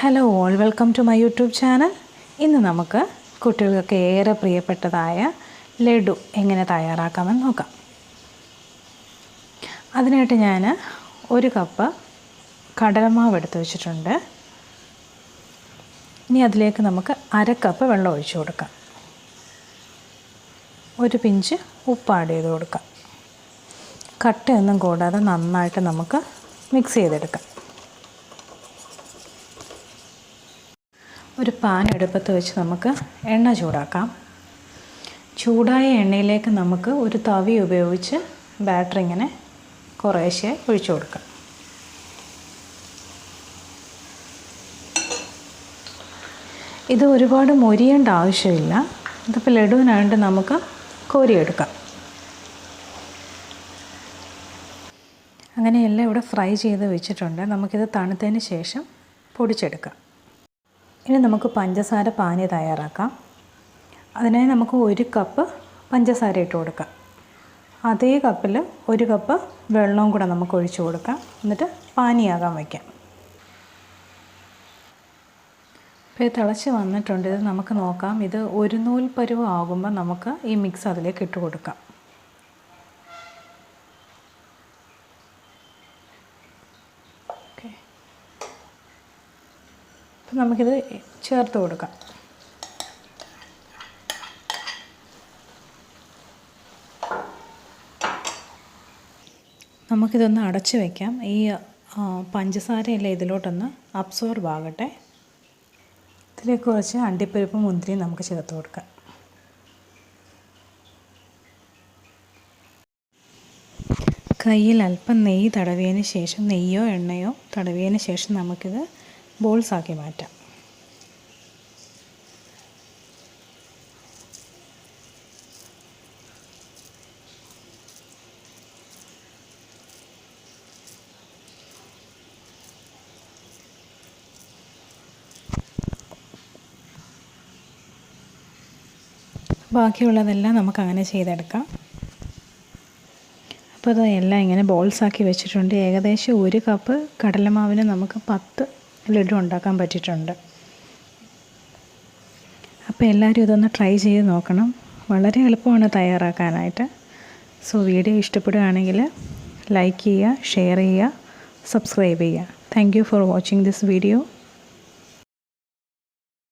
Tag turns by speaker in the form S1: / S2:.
S1: Hello all welcome to my YouTube channel ഇന്ന് നമുക്ക് കുട്ടികൾക്ക് ഏറെ പ്രിയപ്പെട്ടതായ ലഡു എങ്ങനെ തയ്യാറാക്കാമെന്ന് നോക്കാം. അതിനായിട്ട് ഞാൻ ഒരു കപ്പ് കടലമാവ് എടുത്ത് വെച്ചിട്ടുണ്ട്. ഇനി അതിലേക്ക് നമുക്ക് അര കപ്പ് വെള്ളം ഒഴിച്ചു കൊടുക്കാം. ഒരു പിഞ്ച് ഉപ്പ് ആഡ് ചെയ്ത് കൊടുക്കാം. കട്ടയൊന്നും കൂടാതെ നന്നായിട്ട് നമുക്ക് മിക്സ് ചെയ്തെടുക്കാം. ഒരു പാൻ എടുപ്പത്ത് വെച്ച് നമുക്ക് എണ്ണ ചൂടാക്കാം. ചൂടായ എണ്ണയിലേക്ക് നമുക്ക് ഒരു തവി ഉപയോഗിച്ച് ബാറ്റർ ഇങ്ങനെ കുറേശ്ശെ ഒഴിച്ചു കൊടുക്കാം. ഇത് ഒരുപാട് മൊരിയേണ്ട ആവശ്യമില്ല. ഇതിപ്പോൾ ലഡുവിനായിട്ട് നമുക്ക് കോരിയെടുക്കാം. അങ്ങനെയെല്ലാം ഇവിടെ ഫ്രൈ ചെയ്ത് വെച്ചിട്ടുണ്ട്. നമുക്കിത് തണുത്തതിന് ശേഷം പൊടിച്ചെടുക്കാം. ഇനി നമുക്ക് പഞ്ചസാര പാനി തയ്യാറാക്കാം. അതിനായി നമുക്ക് ഒരു കപ്പ് പഞ്ചസാര ഇട്ട് കൊടുക്കാം. അതേ കപ്പിൽ ഒരു കപ്പ് വെള്ളവും കൂടെ നമുക്ക് ഒഴിച്ച് കൊടുക്കാം. എന്നിട്ട് പാനിയാകാൻ വയ്ക്കാം. ഇപ്പോൾ ഇത് തിളച്ച് വന്നിട്ടുണ്ട്. ഇത് നമുക്ക് നോക്കാം. ഇത് ഒരു നൂൽ പരുവ് ആകുമ്പോൾ നമുക്ക് ഈ മിക്സ് അതിലേക്ക് ഇട്ട് കൊടുക്കാം. അപ്പം നമുക്കിത് ചേർത്ത് കൊടുക്കാം. നമുക്കിതൊന്ന് അടച്ചു വയ്ക്കാം ഈ പഞ്ചസാരയെല്ലാം ഇതിലോട്ടൊന്ന് അബ്സോർബ് ആകട്ടെ. ഇതിലേക്ക് കുറച്ച് അണ്ടിപ്പരിപ്പ് മുന്തിരി നമുക്ക് ചേർത്ത് കൊടുക്കാം. കയ്യിൽ അല്പം നെയ്യ് തടവിയതിന് ശേഷം നെയ്യോ എണ്ണയോ തടവിയതിന് ശേഷം നമുക്കിത് ബോൾസ് ആക്കി മാറ്റാം. ബാക്കിയുള്ളതെല്ലാം നമുക്ക് അങ്ങനെ ചെയ്തെടുക്കാം. അപ്പോൾ അത് എല്ലാം ഇങ്ങനെ ബോൾസാക്കി വെച്ചിട്ടുണ്ട്. ഏകദേശം ഒരു കപ്പ് കടലമാവിന് നമുക്ക് പത്ത് ലഡു ഉണ്ടാക്കാൻ പറ്റിയിട്ടുണ്ട്. അപ്പോൾ എല്ലാവരും ഇതൊന്ന് ട്രൈ ചെയ്ത് നോക്കണം. വളരെ എളുപ്പമാണ് തയ്യാറാക്കാനായിട്ട്. സോ വീഡിയോ ഇഷ്ടപ്പെടുകയാണെങ്കിൽ ലൈക്ക് ചെയ്യുക ഷെയർ ചെയ്യുക സബ്സ്ക്രൈബ് ചെയ്യുക. Thank you for watching this video